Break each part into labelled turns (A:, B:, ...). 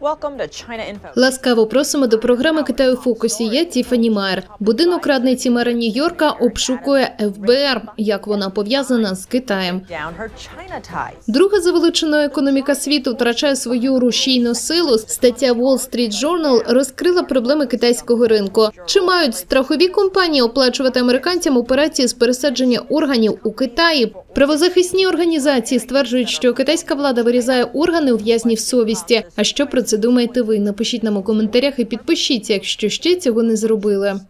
A: Welcome to China Info.
B: Ласкаво просимо до програми Китаю у фокусі. Я Тіфані Майер. Будинок радниці мера Нью-Йорка обшукує ФБР. Як вона пов'язана з Китаєм? Друга за величиною економіка світу втрачає свою рушійну силу. Стаття Wall Street Journal розкрила проблеми китайського ринку. Чи мають страхові компанії оплачувати американцям операції з пересадження органів у Китаї? Правозахисні організації стверджують, що китайська влада вирізає органи у в'язнів совісті. А що про це думаєте ви? Напишіть нам у коментарях і підпишіться, якщо ще цього не зробили.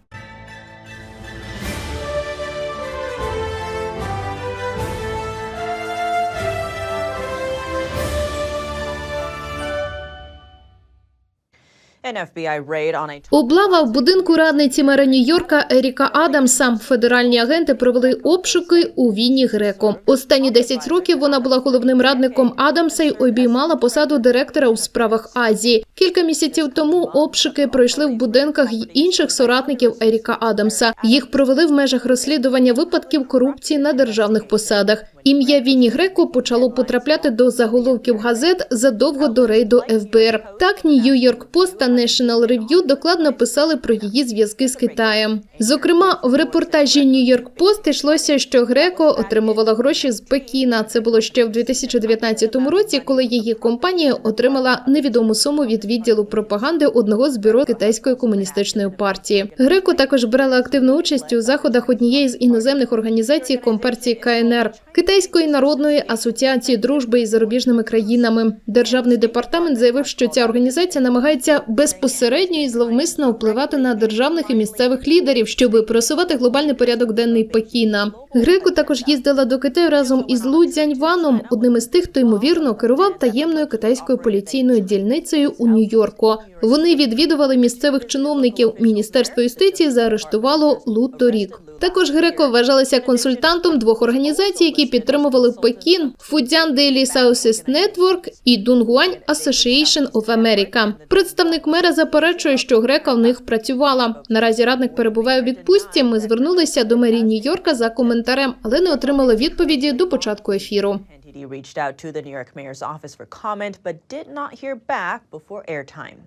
B: Облава в будинку радниці мера Нью-Йорка Еріка Адамса. Федеральні агенти провели обшуки у Вінні Греко. Останні 10 років вона була головним радником Адамса й обіймала посаду директора у справах Азії. Кілька місяців тому обшуки пройшли в будинках й інших соратників Еріка Адамса. Їх провели в межах розслідування випадків корупції на державних посадах. Ім'я Вінні Греко почало потрапляти до заголовків газет задовго до рейду ФБР. Так Нью-Йорк Пост та National Review докладно писали про її зв'язки з Китаєм. Зокрема, в репортажі Нью-Йорк Пост йшлося, що Греко отримувала гроші з Пекіна. Це було ще в 2019 році, коли її компанія отримала невідому суму від відділу пропаганди одного з бюро китайської комуністичної партії. Греко також брала активну участь у заходах однієї з іноземних організацій компартії КНР Китайської народної асоціації дружби із зарубіжними країнами. Державний департамент заявив, що ця організація намагається безпосередньо і зловмисно впливати на державних і місцевих лідерів, щоб просувати глобальний порядок денний Пекіна. Греко також їздила до Китаю разом із Лу Дзяньваном, одним із тих, хто ймовірно керував таємною китайською поліційною дільницею у Нью-Йорку. Вони відвідували місцевих чиновників. Міністерство юстиції заарештувало Лу торік. Також Греко вважалася консультантом двох організацій, які підтримували Пекін: Fujian Daily Southeast Network і Dongguan Association of America. Представник мера заперечує, що Грека в них працювала. Наразі радник перебуває у відпустці. Ми звернулися до мерії Нью-Йорка за коментарем, але не отримали відповіді до початку ефіру.
A: NTD reached out to the New York mayor's office for comment, but did not hear back before airtime.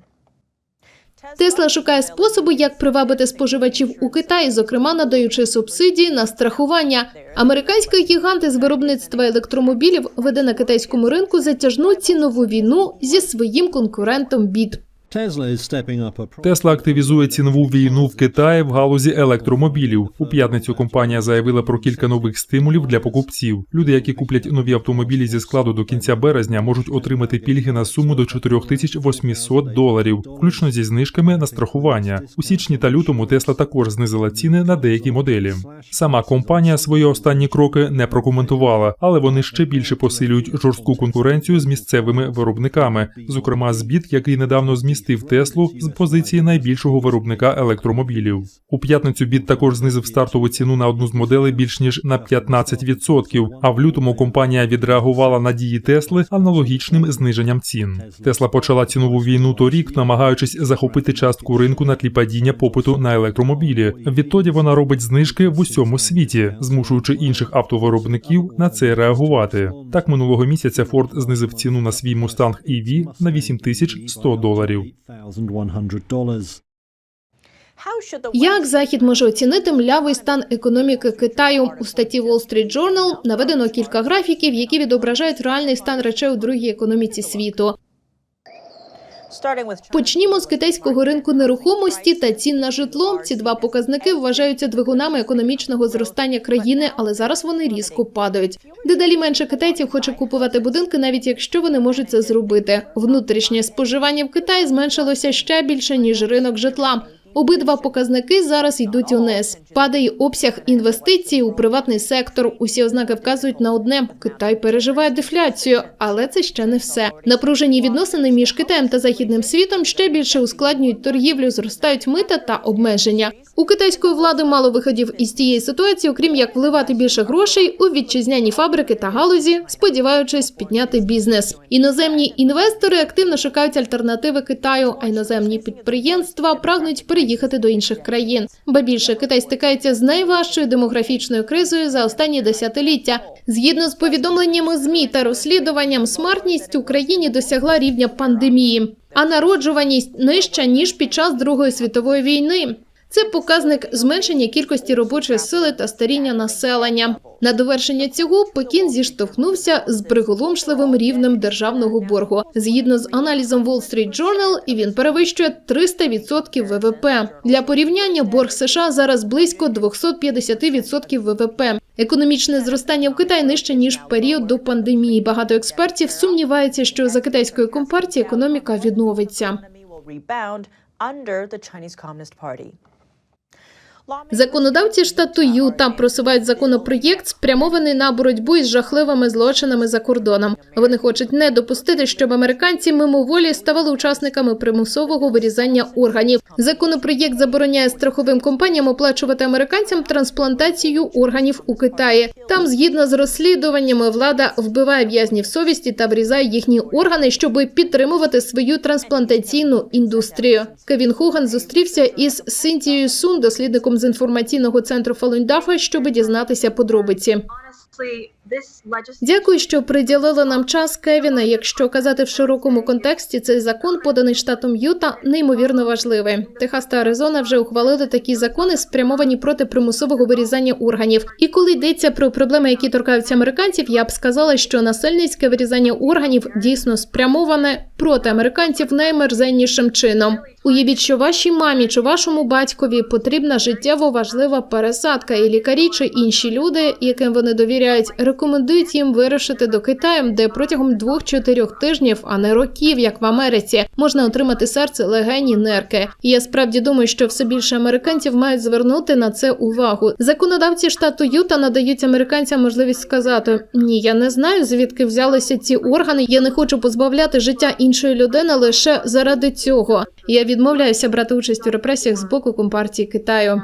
B: Тесла шукає способи, як привабити споживачів у Китаї, зокрема надаючи субсидії на страхування. Американський гігант із виробництва електромобілів веде на китайському ринку затяжну цінову війну зі своїм конкурентом BID.
C: Тесла активізує цінову війну в Китаї в галузі електромобілів. У п'ятницю компанія заявила про кілька нових стимулів для покупців. Люди, які куплять нові автомобілі зі складу до кінця березня, можуть отримати пільги на суму до 4800 доларів, включно зі знижками на страхування. У січні та лютому Тесла також знизила ціни на деякі моделі. Сама компанія свої останні кроки не прокоментувала, але вони ще більше посилюють жорстку конкуренцію з місцевими виробниками, зокрема з BID, який недавно змістив Теслу з позиції найбільшого виробника електромобілів. У п'ятницю BID також знизив стартову ціну на одну з моделей більш ніж на 15%, А в лютому компанія відреагувала на дії Тесли аналогічним зниженням цін. Тесла почала цінову війну торік, намагаючись захопити частку ринку на тлі падіння попиту на електромобілі. Відтоді вона робить знижки в усьому світі, змушуючи інших автовиробників на це реагувати. Так минулого місяця Форд знизив ціну на свій Mustang EV на 8100 доларів.
A: How should
B: Як захід може оцінити млявий стан економіки Китаю? У статті Wall Street Journal наведено кілька графіків, які відображають реальний стан речей у другій економіці світу. Почнімо з китайського ринку нерухомості та цін на житло. Ці два показники вважаються двигунами економічного зростання країни, але зараз вони різко падають. Дедалі менше китайців хоче купувати будинки, навіть якщо вони можуть це зробити. Внутрішнє споживання в Китаї зменшилося ще більше ніж ринок житла. Обидва показники зараз йдуть униз. Падає обсяг інвестицій у приватний сектор. Усі ознаки вказують на одне: Китай переживає дефляцію, але це ще не все. Напружені відносини між Китаєм та західним світом ще більше ускладнюють торгівлю, зростають мита та обмеження. У китайської влади мало виходів із цієї ситуації, окрім як вливати більше грошей у вітчизняні фабрики та галузі, сподіваючись підняти бізнес. Іноземні інвестори активно шукають альтернативи Китаю, а іноземні підприємства прагнуть переїхати до інших країн. Ба більше Китай стикається з найважчою демографічною кризою за останні десятиліття. Згідно з повідомленнями ЗМІ та розслідуванням, смертність в Україні досягла рівня пандемії. а народжуваність нижча ніж під час Другої світової війни. Це показник зменшення кількості робочої сили та старіння населення. На довершення цього Пекін зіштовхнувся з приголомшливим рівнем державного боргу. Згідно з аналізом Wall Street Journal, і він перевищує 300% ВВП. Для порівняння борг США зараз близько 250% ВВП. Економічне зростання в Китаї нижче ніж в період до пандемії. Багато експертів сумніваються, що за китайської компартії економіка відновиться. Законодавці штату Юта просувають законопроєкт, спрямований на боротьбу із жахливими злочинами за кордоном. Вони хочуть не допустити, щоб американці мимоволі ставали учасниками примусового вирізання органів. Законопроєкт забороняє страховим компаніям оплачувати американцям трансплантацію органів у Китаї. Там, згідно з розслідуваннями, влада вбиває в'язнів совісті та врізає їхні органи, щоб підтримувати свою трансплантаційну індустрію. Кевін Хуган зустрівся із Синтією Сун, дослідником з інформаційного центру Фалундафа, щоб дізнатися подробиці. Дякую, що приділили нам час, Кевіна. Якщо казати в широкому контексті, цей закон, поданий штатом Юта, неймовірно важливий. Техас та Аризона вже ухвалили такі закони, спрямовані проти примусового вирізання органів. І коли йдеться про проблеми, які торкаються американців, я б сказала, що насильницьке вирізання органів дійсно спрямоване проти американців наймерзеннішим чином. Уявіть, що вашій мамі чи вашому батькові потрібна життєво важлива пересадка, і лікарі чи інші люди, яким вони довіряють, рекомендують їм вирушити до Китаю, де протягом двох-чотирьох тижнів, а не років, як в Америці, можна отримати серце, легені, нерки. І я справді думаю, що все більше американців мають звернути на це увагу. Законодавці штату Юта надають американцям можливість сказати: ні, я не знаю, звідки взялися ці органи. Я не хочу позбавляти життя іншої людини лише заради цього. Я відмовляюся брати участь у репресіях з боку компартії Китаю.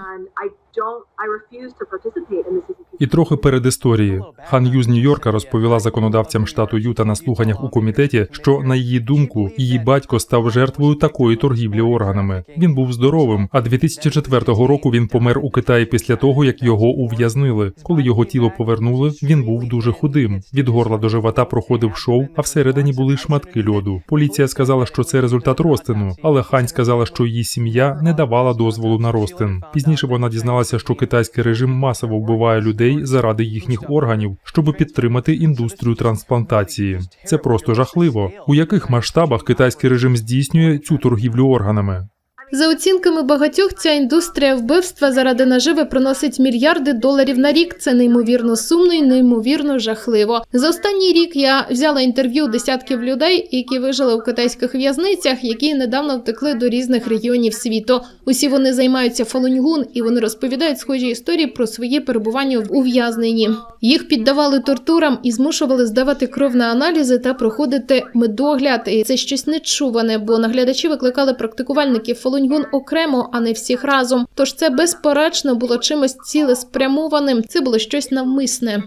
C: І трохи перед історії. Хан Ю з Нью-Йорка розповіла законодавцям штату Юта на слуханнях у комітеті, що на її думку її батько став жертвою такої торгівлі органами. Він був здоровим. А 2004 року він помер у Китаї після того, як його ув'язнили. Коли його тіло повернули, він був дуже худим. Від горла до живота проходив шов, а всередині були шматки льоду. Поліція сказала, що це результат розтину, але хань сказала, що її сім'я не давала дозволу на розтин. Пізніше вона дізналася, що китайський режим масово вбиває людей заради їхніх органів, щоб підтримати індустрію трансплантації. Це просто жахливо. У яких масштабах китайський режим здійснює цю торгівлю органами?
B: За оцінками багатьох, ця індустрія вбивства заради наживи приносить мільярди доларів на рік. Це неймовірно сумно і неймовірно жахливо. За останній рік я взяла інтерв'ю десятків людей, які вижили у китайських в'язницях, які недавно втекли до різних регіонів світу. Усі вони займаються фалуньгун, і вони розповідають схожі історії про своє перебування в ув'язненні. Їх піддавали тортурам і змушували здавати кров на аналізи та проходити медогляд. І це щось нечуване, бо наглядачі викликали практикувальників фалуньгун окремо, а не всіх разом. Тож це безперечно було чимось цілеспрямованим. Це було щось навмисне.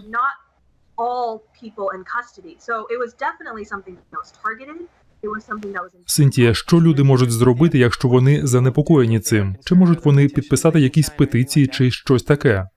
C: Синтія, що люди можуть зробити, якщо вони занепокоєні цим? Чи можуть вони підписати якісь петиції чи щось таке?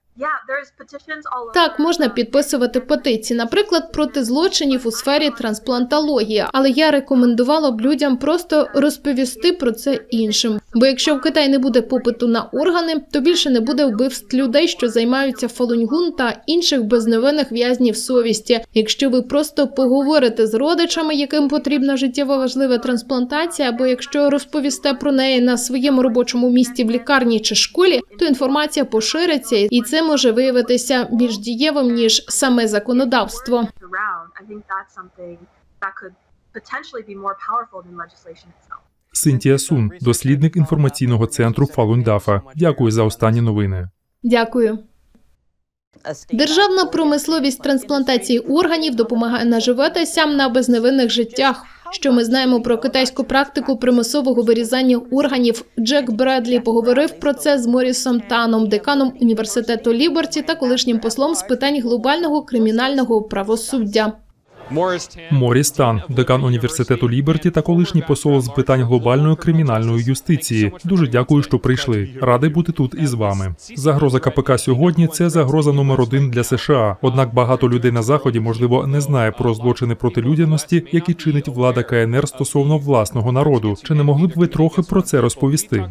B: Так, можна підписувати петиції, наприклад, проти злочинів у сфері трансплантології. Але я рекомендувала б людям просто розповісти про це іншим. Бо якщо в Китаї не буде попиту на органи, то більше не буде вбивств людей, що займаються фалуньгун та інших безневинних в'язнів совісті. Якщо ви просто поговорите з родичами, яким потрібна життєво важлива трансплантація, або якщо розповісте про неї на своєму робочому місці в лікарні чи школі, то інформація пошириться, і це може виявитися більш дієвим ніж саме законодавство.
C: Синтія Сун, дослідник інформаційного центру Фалундафа. Дякую за останні новини.
B: Дякую. Державна промисловість трансплантації органів допомагає наживатися на безневинних життях. Що ми знаємо про китайську практику примусового вирізання органів? Джек Бредлі поговорив про це з Морісом Таном, деканом університету Ліберті та колишнім послом з питань глобального кримінального правосуддя.
C: Моріс Тан, декан університету Ліберті та колишній посол з питань глобальної кримінальної юстиції. Дуже дякую, що прийшли. Радий бути тут із вами. Загроза КПК сьогодні це загроза номер один для США. Однак багато людей на заході, можливо, не знає про злочини проти людяності, які чинить влада КНР стосовно власного народу. Чи не могли б ви трохи про це розповісти?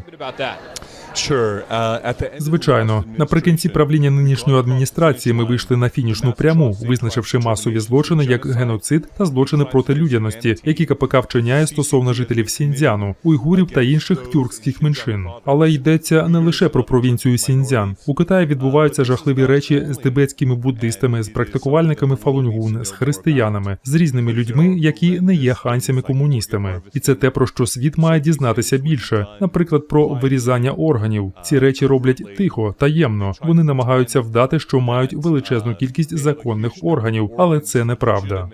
C: Звичайно, наприкінці правління нинішньої адміністрації ми вийшли на фінішну пряму, визначивши масові злочини як геноцид та злочини проти людяності, які КПК вчиняє стосовно жителів Сіньцзяну, уйгурів та інших тюркських меншин. Але йдеться не лише про провінцію Сіньцзян. У Китаї відбуваються жахливі речі з тибетськими буддистами, з практикувальниками фалунгун, з християнами, з різними людьми, які не є ханцями-комуністами. І це те, про що світ має дізнатися більше, наприклад, про вирізання органів. Ці речі роблять тихо, таємно. Вони намагаються вдати, що мають величезну кількість законних органів, але це неправда.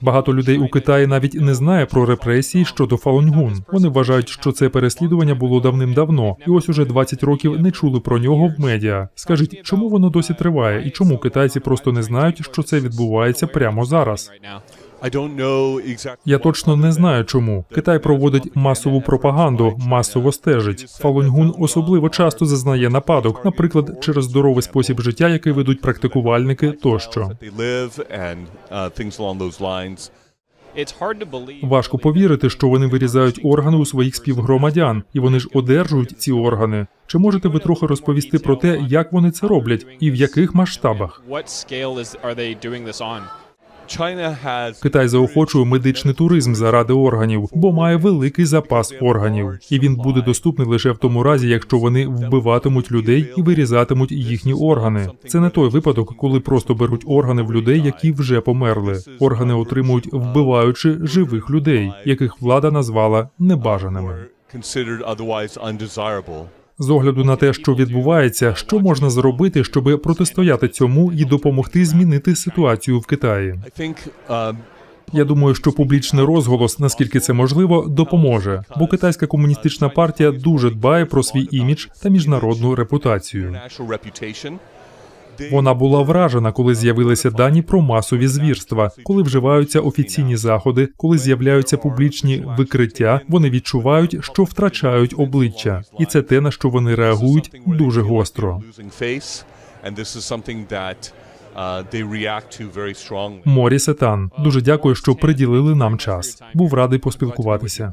C: Багато людей у Китаї навіть не знає про репресії щодо Фалунгун. Вони вважають, що це переслідування було давним-давно, і ось уже 20 років не чули про нього в медіа. Скажіть, чому воно досі триває, і чому китайці просто не знають, що це відбувається прямо зараз? Я точно не знаю, чому Китай проводить масову пропаганду, масово стежить. Фалунгун особливо часто зазнає нападок, наприклад, через здоровий спосіб життя, який ведуть практикувальники тощо. Важко повірити, що вони вирізають органи у своїх співгромадян, і вони ж одержують ці органи. Чи можете ви трохи розповісти про те, як вони це роблять і в яких масштабах? Китай заохочує медичний туризм заради органів, бо має великий запас органів, і він буде доступний лише в тому разі, якщо вони вбиватимуть людей і вирізатимуть їхні органи. Це не той випадок, коли просто беруть органи в людей, які вже померли. Органи отримують, вбиваючи живих людей, яких влада назвала небажаними. З огляду на те, що відбувається, що можна зробити, щоб протистояти цьому і допомогти змінити ситуацію в Китаї? Я думаю, що публічний розголос, наскільки це можливо, допоможе, бо китайська комуністична партія дуже дбає про свій імідж та міжнародну репутацію. Вона була вражена, коли з'явилися дані про масові звірства, коли вживаються офіційні заходи, коли з'являються публічні викриття. Вони відчувають, що втрачають обличчя, і це те на що вони реагують дуже гостро. Морі Сетан, дуже дякую, що приділили нам час. Був радий поспілкуватися.